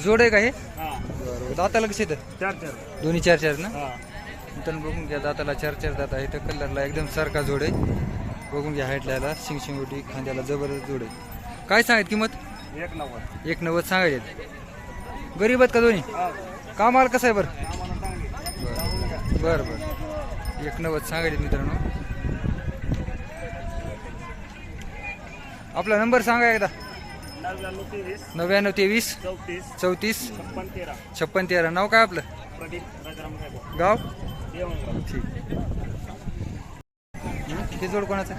जोड आहे का हे? हा. दाताला कसे येतं? चार चार. दोन्ही चार चार ना? मित्रांनो बघून घ्या दाताला चार चार दात आहे तर कलरला एकदम सारखा जोड आहे. बघून घ्या हाईटला शिंग शिंगोटी खांद्याला जबरदस्त जोड आहे. काय सांगायत किंमत? एक नव्वद. एक नव्वद सांगायचे. गरीब आहेत का दोन्ही? कामाला कसं आहे बरं? बरं बरं. एक नव्वद सांगायचे मित्रांनो. आपला नंबर सांगा एकदा. नव्याण्णव तेवीस. चौतीस. छप्पन तेरा. छप्पन तेरा. नाव काय आपलं? गाव? ठीक. हं? जोड कोणाचं?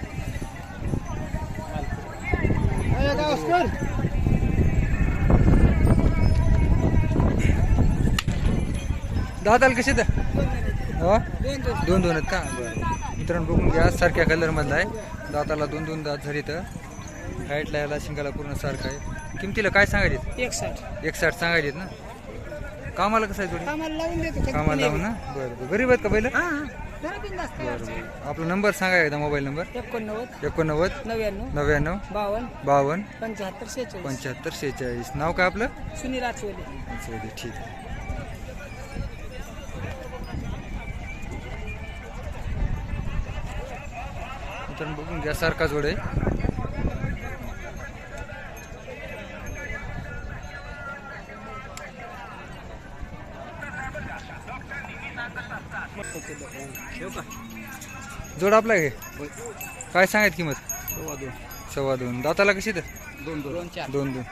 दादाला कसे तर हो? दोन दोन आहेत का? बरं. मित्रांनो बघून घ्या. सारख्या कलरमधला आहे. दाताला दोन दोन दात झाली तर हाईटला याला शिंगाला पूर्ण सारखं आहे. किमतीला काय सांगायचे? एक साठ एक साठ सांगायचे ना? कामाला कसं आहे जोडी? कामाला लावून देतो कधी कामाला लावून ना? बरं बरं. गरीब आहेत का पहिलं बरं बरं. आपला नंबर सांगा एकदा मोबाईल नंबर. एकोणनव्वद. एकोणनव्वद. नव्याण्णव. नव्याण्णव. बावन्न. बावन्न. पंच्याहत्तर शेहेचाळीस. पंच्याहत्तर शेहेचाळीस. नाव काय आपलं? सुनील आचवले. चौधरी ठीक. आहे बघून घ्या सारखा जोड आहे. जोड आपला आहे हे? काय सांगायत किंमत? सव्वा दोन. दाताला कशी तर? दोन दोन. चार. दोन दोन.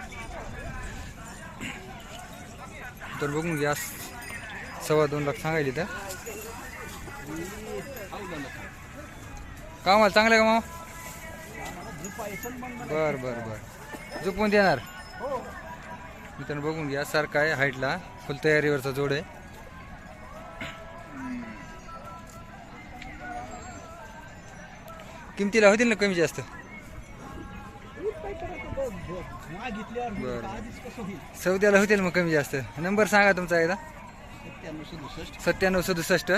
तर बघून घ्या सव्वा दोन लाख सांगायली तर. कामाला चांगलं आहे का मामा? बर बर बर. झोपून देणार. मित्रांनो बघून घ्या सारखा आहे हाईटला. फुल तयारीवरचा जोड आहे. किमतीला होतील ना कमी जास्त? बरं. सौद्याला होतील मग कमी जास्त. नंबर सांगा तुमचा एकदा. सत्त्याण्णव सदुसष्ट.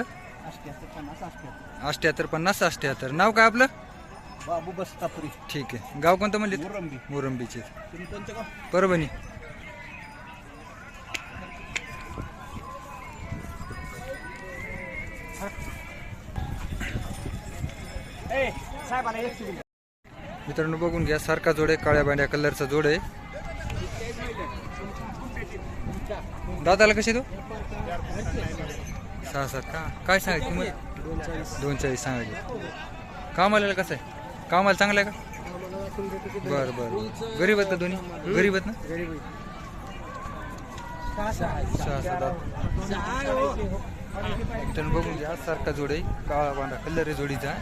अठ्ठ्याहत्तर पन्नास अठ्ठ्याहत्तर नाव काय आपलं? बाबू बस्तापुरी. ठीक आहे. गाव कोणतं म्हणले? मुरंबी. मोरंबीचे. परभणी. सुरू मित्रांनो बघून घ्या सारखा जोड आहे काळ्या बांड्या कलरचा जोड. आहे दादाला कशी तू? सहा सात. का? काय सांगायची किंमत दोन चाळीस सांगायची. कामाला कसं आहे? कामाला चांगलं आहे का? बरं बरं गरीब आहेत ना दोन्ही? गरीब आहेत ना? सहा सात मित्रांनो बघून घ्या सारखा जोड आहे काळा बांडा कलर आहे जोडीचा.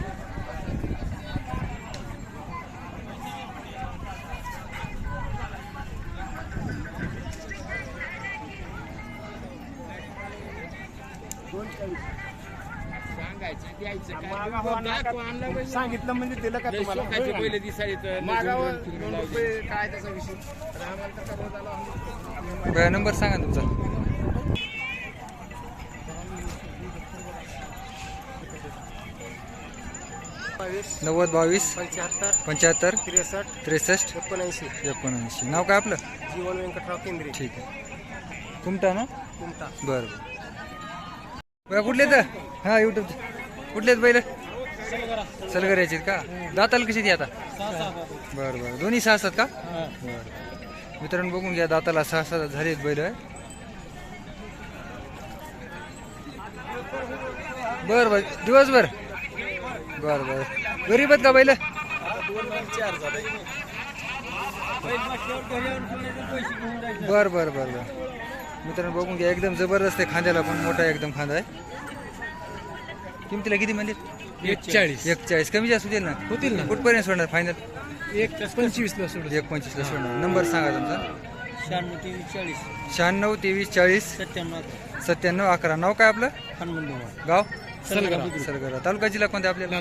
सांगितलं म्हणजे दिलं का तुम्हाला? मागावर दोन रुपये काय त्याचा विषय? नंबर सांगा तुमचा. नव्वद बावीस पंच्याहत्तर पंच्याहत्तर त्रेसष्ट त्रेसष्ट एकोणऐंशी. एकोणऐंशी. नाव काय आपलं? जीवन व्यंकटराव केंद्रे. ठीक आहे. कुमटा ना? कुमटा. बरं बरं. कुठले तर हां युट्यूब कुठले आहेत पहिले सलगर याचे का? दाताला कशी ती आता? बरं बरं. दोन्ही सहा असतात का? बरं. मित्रांनो बघून घ्या दाताला सहा सात झालेत बैल. बर बर. दिवसभर? बर बर. गरीब आहेत का बैल? बर बर बर बर. मित्रांनो बघून घ्या एकदम जबरदस्त आहे खांद्याला पण मोठा एकदम खांदा आहे. किमतीला किती म्हणजे एक चाळीस एक चाळीस कमी जास्त होतील ना? होतील ना. कुठपर्यंत सोडणार फायनल एक पंचवीसला सोडून एक पंचवीसला सोडणार. नंबर सांगा तुमचा. शहाण्णव तेवीस चाळीस. शहाण्णव तेवीस चाळीस. सत्त्याण्णव सत्त्याण्णव अकरा. नाव काय आपलं? हनुमान गाव? सलगरा. सलगरा. तालुका जिल्हा कोणता आपल्याला?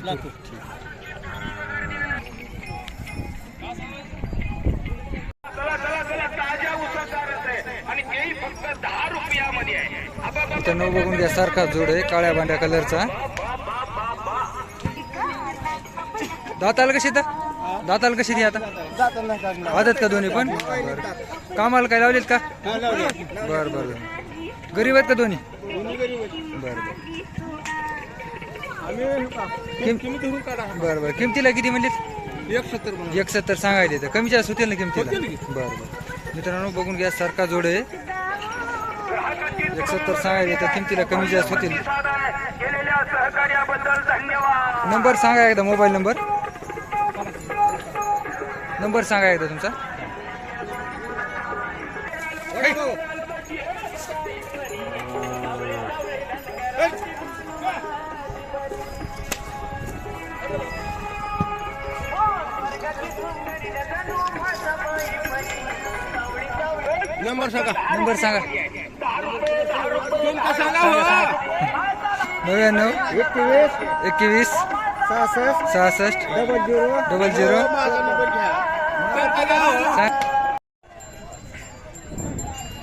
मित्रांनो बघून घ्या सारखा जोड आहे काळ्या बांड्या कलरचा दाताला कशी तर दाताला कशी ती आता? आदत का दोन्ही पण? बरं कामाला काय लावलेत का. बरं बरं. गरीब आहेत का दोन्ही. बरं बरं. बरं बरं. किमतीला किती म्हणलीत? एक सत्तर एक सत्तर सांगायचे तर कमी जास्त होतील ना किमतीला. बरं बरं. मित्रांनो बघून घ्या सारखा जोड आहे. एक सत्तर सांगायचे तर किमतीला कमी जास्त होतील. नंबर सांगा एकदा मोबाईल नंबर. नंबर सांगा एकदा तुमचा. नंबर सांगा. नंबर सांगा. नव्याण्णव एकवीस. एकवीस सहासष्ट. सहासष्ट डबल झिरो. Double zero.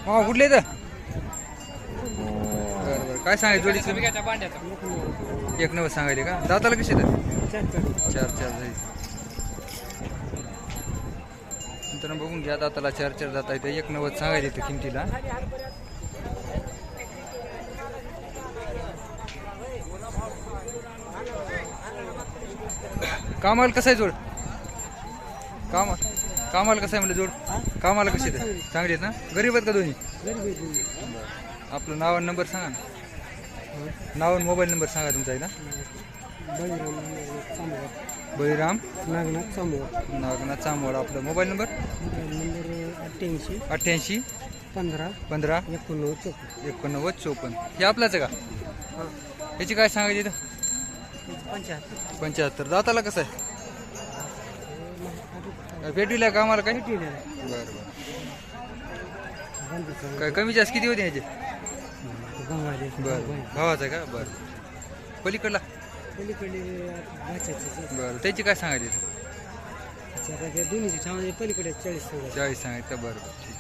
हो. हा कुठले तर बरं बरं. काय सांगायचं जोडीचं एक नव्वद सांगायले का? दाताला कशी तर चार चार जाईल. नंतर बघून घ्या दाताला चार चार जाता येते एक नव्वद सांगायला येतं किमतीला. कामाला कसं आहे जोड? कामा कामाला कसं आहे म्हणजे जोड? कामाला कशी आहे? चांगली. आहेत ना? गरीब आहेत का दोन्ही? आपलं नाव आणि नंबर सांगा ना. नाव आणि मोबाईल नंबर सांगा तुमचा एकदा. बळीराम नागनाथ समोर नागनाथ चांबवड आपला. Mobile number? नंबर अठ्ठ्याऐंशी. अठ्ठ्याऐंशी. पंधरा. पंधरा. एकोणनव्वद चौपन्न. एकोणनव्वद चोपन्न. हे आपलाच आहे का? ह्याची काय सांगायची इथं पंच्याहत्तर. दाताला कसं आहे? भेटविला का आम्हाला काय बरं बरं. काय कमी जास्त किती होते ह्याचे बरं. भावाचा आहे का? बरं. पलीकडला? पलीकडे बरं. त्याची काय सांगायची? दोन्हीची छान पलीकडे चाळीस चाळीस सांगायचं. बरं बरं. ठीक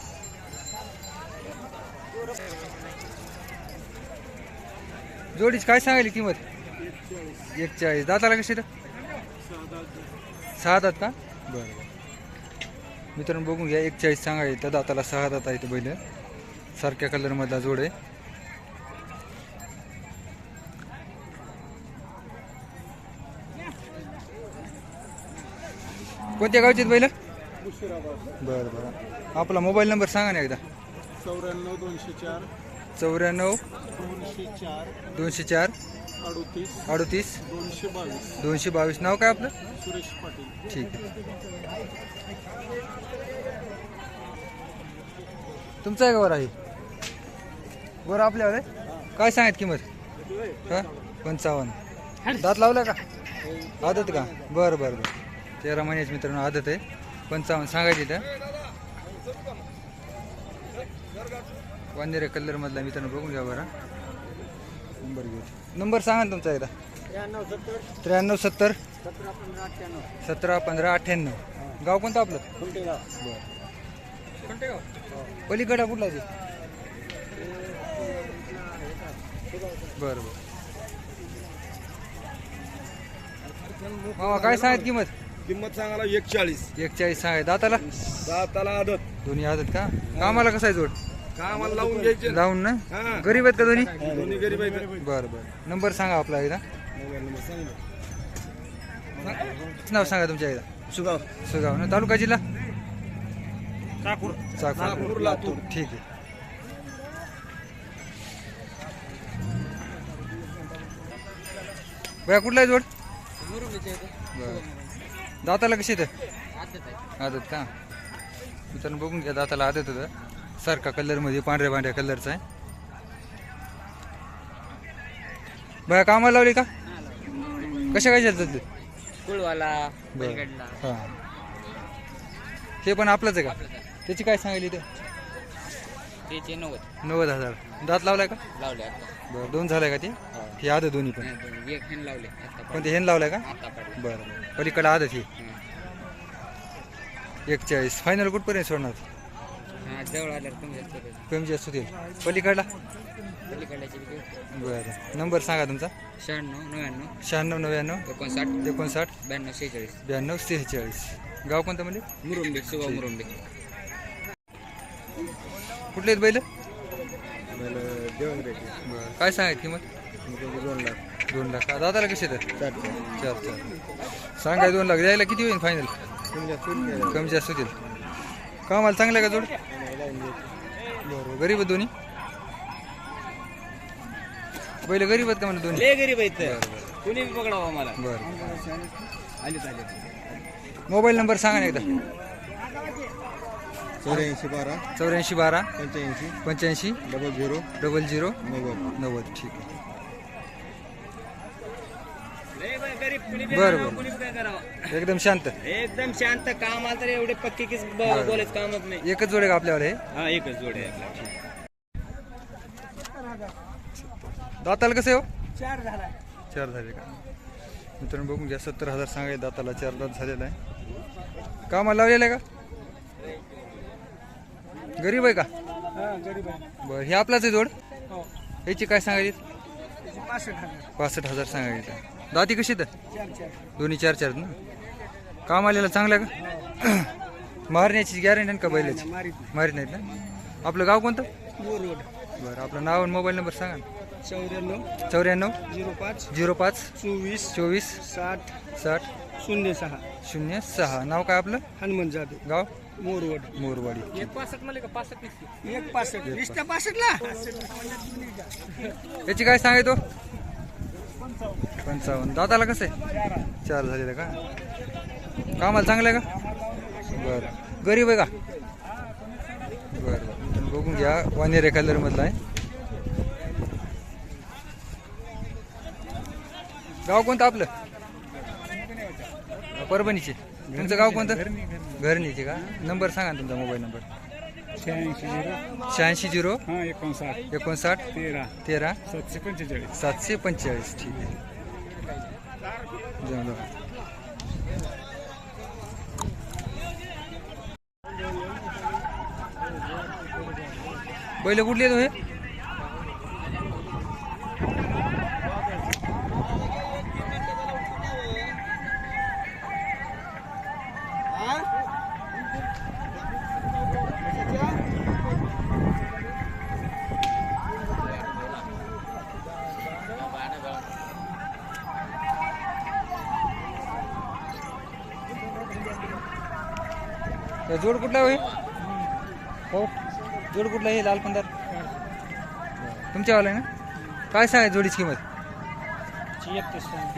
जोडीची काय सांगायली किंमत? एक चाळीस दाताला कशी तर सहा दात का? बरं बरं. मित्रांनो बघून घ्या. एक चाळीस सांगायचं दाताला सहा दात आहे बैल. सारख्या कलरमधला जोड आहे. कोणत्या गावचे बैल? बरं बरं. आपला मोबाईल नंबर सांगा ना एकदा. चौऱ्याण्णव दोनशे चार. चौऱ्याण्णव दोनशे चार. दोनशे चार. अडोतीस अडोतीस. दोनशे बावीस दोनशे बावीस नाव काय आपलं? सुरेश पाटील. ठीक आहे. तुमचं आहे का बरं आहे बरं आपल्यावर आहे? काय सांगत किंमत? हा? पंचावन्न. दात लावला का? आदत का? बरं बरं बरं. तेरा महिन्याची मित्रांनो आदत आहे. पंचावन्न. सांगायची इथं. वांदेरे कलरमधला मित्रांनो बघून घ्या बरं. नंबर घेऊ नंबर सांगा ना तुमचा एकदा. त्र्याण्णव सत्तर. त्र्याण्णव सत्तर. सतरा पंधरा अठ्ठ्याण्णव. सतरा पंधरा अठ्ठ्याण्णव. गाव कोणतं आपलं? खुंटेगाव. पलीकडा कुठला ते? बरं बरं. मामा काय सांगत किंमत? किंमत सांगायला एक चाळीस एक चाळीस सांगाय दाताला? दाताला आदत. दोन्ही आदत का? कामाला कसं आहे जोड? लावून घ्यायचे? लावून ना? हा. गरीब आहेत का दोन्ही? दोन्ही गरीब आहेत. बरं बरं. नंबर सांगा आपला एकदा. मोबाईल नंबर सांग नाव सांगा तुमच्या एकदा. सुगाव. सुगाव ना? तालुका जिल्हा? चाकूर. चाकूर. नागपूर लातूर. ठीक आहे. बया कुठला आहे जोड? बरं. दाताला कशी तर आदत का? मित्रांनो बघून घ्या दाताला आदत होतं. सारखा कलरमध्ये पांढऱ्या पांढऱ्या कलरचा आहे. बया कामाला लावली का? कशा काय चालतात ते कुळवाला हां. हे पण आपलंच आहे का? त्याची काय सांगितली ते त्याचे नव्वद. नव्वद हजार. दात लावलाय का? लावले आता. बरं दोन झालाय का ते? हे. आदत दोन्ही पण. एक हेन लावले. आता पण ते हेन लावलाय का? आता पाडले. बरं बरं. पलीकडे आदत ही. एक चाळीस फायनल कुठपर्यंत सोडणार? हा जवळ आल्यावर कमी जास्त होतं. कमी जास्त होतील. पलीकडला? पलीकडल्याची बी. बरं. नंबर सांगा तुमचा. शहाण्णव नव्याण्णव शहाण्णव नव्याण्णव एकोणसाठ एकोणसाठ ब्याण्णव शेहेचाळीस ब्याण्णव सेहेचाळीस. गाव कोणतं म्हणजे मुरुंबे सुबा मुरुंबे. कुठले आहेत बैल? बरं. काय सांगायत किंमत? दोन लाख. दोन लाख. दादाला कसे तर चार चार. चार सांगाय दोन लाख. द्यायला किती होईल फायनल तुमच्या कमी जास्त होतील. कामाला चांगलं आहे का जोड? बरोबर गरीब आहेत दोन्ही? बैल गरीब आहेत का म्हणा दोन्ही? लय गरीब आहेत. कुणी बी पकडावा मला बरं आले मोबाईल नंबर सांगा ना एकदा. चौऱ्याऐंशी बारा चौऱ्याऐंशी बारा पंच्याऐंशी पंच्याऐंशी डबल झिरो डबल झिरो नव्वद. नव्वद. ठीक आहे. गरीब कुणी बी बरं, बरं. कुणी बी काय करावं एकदम शांत. एकदम शांत काम आलं तर एवढे पक्के की बरं. बोलायचं कामच नाही. एकच जोड आहे का आपल्यावर हे? हा एकच जोड आहे आपला दाताला कसं आहे हो? चार झाले. का? मित्रांनो बघून घ्या सत्तर हजार सांगाय दाताला चार दात झालेला आहे. कामाला लावलेलं आहे का? गरीब आहे का? बरं हे आपलाच आहे जोड? याची काय सांगायची? पासष्ट हजार. सांगायचं. दाती कशी तर दोन्ही चार चार ना? काम आलेलं चांगलं आहे का? मारण्याची गॅरंटी का बैलाची? मारीत नाहीत ना? आपलं गाव कोणतं? बरं आपलं नाव आणि मोबाईल नंबर सांगा ना. चौऱ्याण्णव. चौऱ्याण्णव. झिरो पाच. झिरो पाच. चोवीस. चोवीस. साठ. साठ. शून्य सहा. शून्य सहा. नाव काय आपलं? हनुमान जाधव. गाव? मोरवड मोरवाडी. एक पासष्ट मला का? पासष्ट एक पासष्ट. वीसच्या पासष्टला? याची काय सांगायचो? पंचावन्न. दाताला कसं आहे? चार झालेलं का? कामाला चांगलं आहे का? बरं. गरीब आहे का? बरं. बघून घ्या वानेरे कलरमधला आहे. गाव कोणतं आपलं? परभणीचे. तुमचं गाव कोणतं? घरणीचे का? नंबर सांगा तुमचा मोबाईल नंबर. शहाऐंशी झिरो. शहाऐंशी झिरो. एकोणसाठ. एकोणसाठ. तेरा. तेरा. सातशे पंचेचाळीस. सातशे पंचेचाळीस. ठीक आहे. बैल कुठले तो हे तर जोड कुठला आहे हो हे? हो जोड कुठला हे लाल पंधार? तुमच्यावाला आहे ना? काय सांगायचं जोडीची किंमत?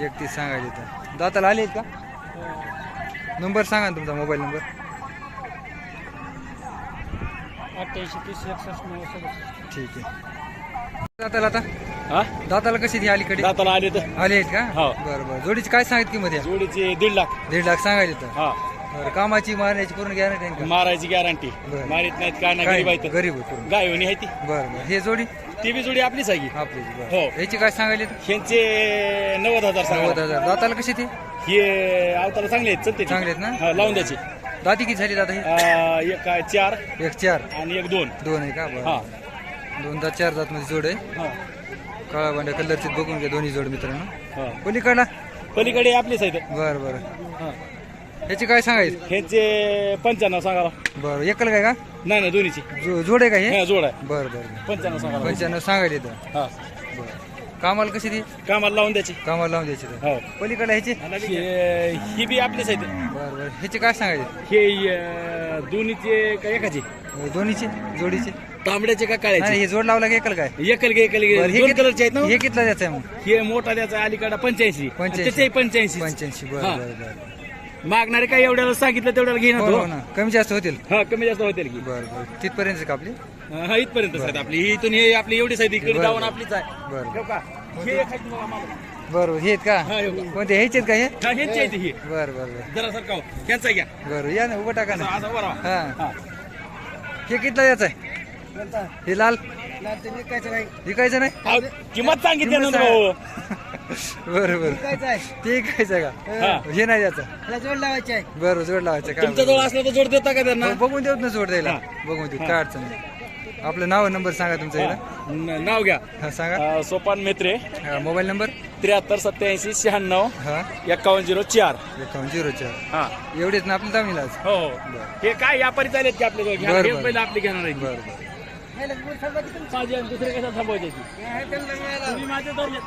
एकतीस सांगायची तर. दाताला आले का? नंबर सांगा ना तुमचा मोबाईल नंबर. अठ्ठ्याऐंशी तीस एकसष्ट नव्वद ठीक आहे. दाताला आता? हा? दाताला कशी ती अलीकडे दाताला आले तर आले आहेत का? हो. बरं बरं. जोडीची काय किंमत आहे? जोडीचे दीड लाख. दीड लाख सांगायचे तर. हा. बरं कामाची मारण्याची पूर्ण गॅरंटी आहे का? मारायची गॅरंटी बरं. मारित नाहीत काय नाही? गरीब आहेत गरीब आहे पूर्ण. गाय होणी आहे ती. बरं बरं. हे जोडी? ती बी जोडी आपलीच आहे की? आपली बरं. हो. याची काय सांगायली ह्यांचे नव्वद हजार नव्वद सांगा हजार. दाताला कशी ती? हे अवताला चांगले आहेत चलते चांगले आहेत ना? लावून द्यायचे. दाती किती झाली दादा ही एक काय चार. एक चार. आणि एक दोन. दोन आहे का? हा बरं. दोन दात चार दात मध्ये जोड आहे. हा. काळा बांड्या कलरचे बघून घ्या दोन्ही जोड मित्रांनो. हा. पलीकडला? पलीकडे आपलीच आहेत बरं बरं. हा. याची काय सांगायचं? ह्यांचे पंच्याण्णव सांगा बरं एकल काय का? नाही नाही दोन्हीची. जो- जोड आहे का हे? हा जोड आहे. बरं बरं. पंच्याण्णव सांगा पंच्याण्णव सांगायचे हा. बरं. कामाला कशी ती? कामाला लावून द्यायची. कामाला लावून द्यायची तर हो. पलीकडे ह्याची? हे- ही बी आपलीच आहेत. बरं बरं. ह्याची काय सांगायचे? हे अ, दोन्हीचे का एकाचे? दोन्हीची जोडीची? तांबड्याचे का नाही काळ्याचे हे जोड लावला की एकल काय? एकल गे एकल गे बरं, हे दोन कित- कलरचे आहेत ना? हे कितला द्यायचं आहे मग? हे मोठा द्याचा अलीकडे पंच्याऐंशी. पंच्याऐंशी. त्याचे पंच्याऐंशी. पंच्याऐंशी. बरं हा. बरं बरं. मागणारे काय एवढ्याला सांगितलं तेवढ्याला घेणार हो हो ना. कमी जास्त होतील. हा कमी जास्त होतील की. बरं बरं. तिथपर्यंत का आपली? हा इथपर्यंत आहेत आपली. ही इथून हे आपली एवढी साईड इकडे बरं, जाऊन बरं. आपलीच आहे. बरं. ठेवू का? हे एक आहे तुम्हाला मागं. बरं हे आहेत का? हा, हे. कोणते? ह्याचे आहेत का हे? हा, ह्यांची आहे ती ही. बरं बरं बरं. जरा सरकाव. ह्यांचा घ्या. बरं या ना उभं टाका ना. असं हा. हा. हे कितला आहे? हे लाल? विकायचं नाही. अहो, किंमत सांगितली किंमत नंतर भाऊ बरं बरं. ते खायचं का? हे. नाही त्याला जोड लावायची आहे. बरं जोड लावायचं काय तुमच्या जवळ असलं तर जोड देता का त्यांना? बघून देऊत ना जोड द्यायला. बघून देऊ काय अडचण नाही. आपलं नाव नंबर सांगा तुमचा इथं. न- नाव घ्या. हा सांगा. अं, सोपान मेत्रे. हा, मोबाईल नंबर? त्र्याहत्तर सत्याऐंशी शहाण्णव हा. एक्कावन्न झिरो चार. एकावन्न झिरो चार. हा. एवढेच ना आपलं दामीला आज? हो हो. हे काय व्यापारी चालेत की आपल्या जवळ बरं, हेच बरं. पहिले आपले घेणार आहे. बरं बरं. माझी आणि दुसरे कसं थांबवायचे? तुम्ही माझे धरले.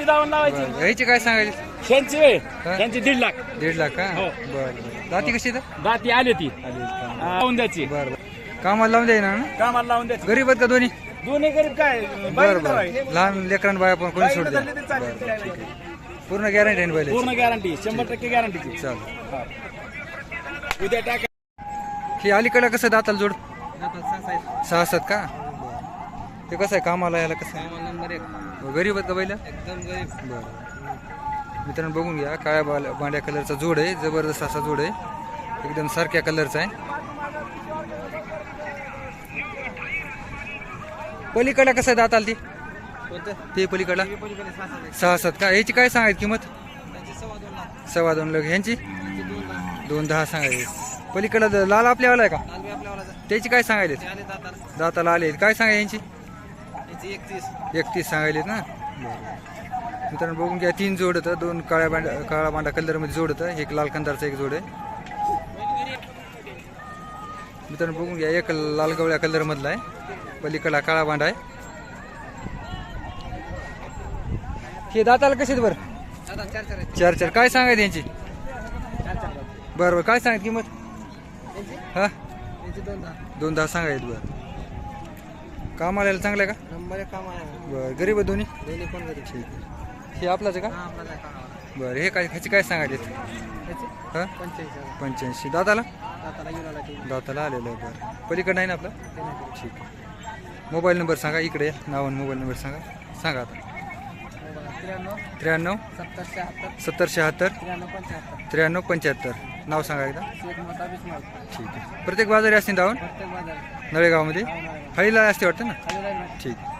किती दावण लावायची. ह्याची काय सांगायची? त्यांची वेळ हा? त्यांची दीड लाख. दीड लाख का? हो. बरं बरं. दाती कशी तर दाती आली ती? लावून द्यायची. बरं बरं. कामाला लावून द्याय ना? कामाला लावून द्यायची. गरीब आहेत का दोन्ही? दोन्ही गरीब काय? बरं बरं. लहान लेकरां बाया पण कोणी बाईक सोड द्या. धरली तरी चालेल, बरं, काय ठीक नाही. आहे. पूर्ण गॅरंटी आहे बैल पूर्ण गॅरंटी शंभर टक्के गॅरंटीची चालेल. उद्या टाका. ही अलीकडे कसं दाताल जोड? सहा सात का? ते कसं आहे कामाला याला कसं आहे? नंबर एक. गरीब आहेत का बैल? एकदम गरीब. बरं. मित्रांनो बघून घ्या काळ्या बाल- बांड्या कलरचा जोड आहे जबरदस्त असा जोड आहे. एकदम सारख्या कलरचा आहे. पलीकडला कसं आहे दात आली ती ते पलीकडला पलीकडे सहा सात का? याची काय सांगायची किंमत? सव्वा दोन लाख. ह्यांची दोन दहा सांगायची. पलीकडला लाल आपल्यावाला आहे का? त्याची काय सांगायले दाताला. दाताला आले काय सांगा यांची? एकतीस. सांगायलेत ना? मित्रांनो बघून घ्या तीन जोड होतं. दोन काळ्या बांड्या काळा बांडा कलरमध्ये जोड होतं. एक लाल कंदारचा एक जोड आहे. मित्रांनो बघून घ्या एक लाल गवळ्या कलरमधला आहे. पलीकडला काळा बांडा आहे. हे दाताला कसे बरं? चार चार आहेत. चार चार. काय सांगायचं यांची? चार चार. आहेत. बरं बरं. काय सांगायची किंमत? त्यांची हा? त्यांची दोन दहा सांगायचं बरं. कामाला यायला चांगलं आहे का? नंबर एक काम आहे. बरं गरीब आहे दोन्ही? दोन्ही पण गरीब ठीक आहे हे आपलाच आहे का? हा आपला कामाला. बरं हे काय ह्याची काय सांगायचे त्याची हा? पंच्याऐंशी हजार. पंच्याऐंशी. दाताला? दाताला घेऊन आला ते. दाताला आलेलं आहे बरं. पलीकडे नाही ना आपलं? ते नाही दिलं. ठीक आहे. मोबाईल नंबर सांगा इकडे या. नाव आणि मोबाईल नंबर सांगा. सांगा आता. हे बघा, त्र्याण्णव त्र्याण्णव सत्तर शहात्तर सत्तर शहात्तर त्र्याण्णव पंच्याहत्तर. त्र्याण्णव पंच्याहत्तर. नाव सांगा एकदा. ठीक आहे. प्रत्येक बाजारी असतील धावून नळेगावमध्ये? हा. हळीला असते वाटतं ना? ठीक आहे.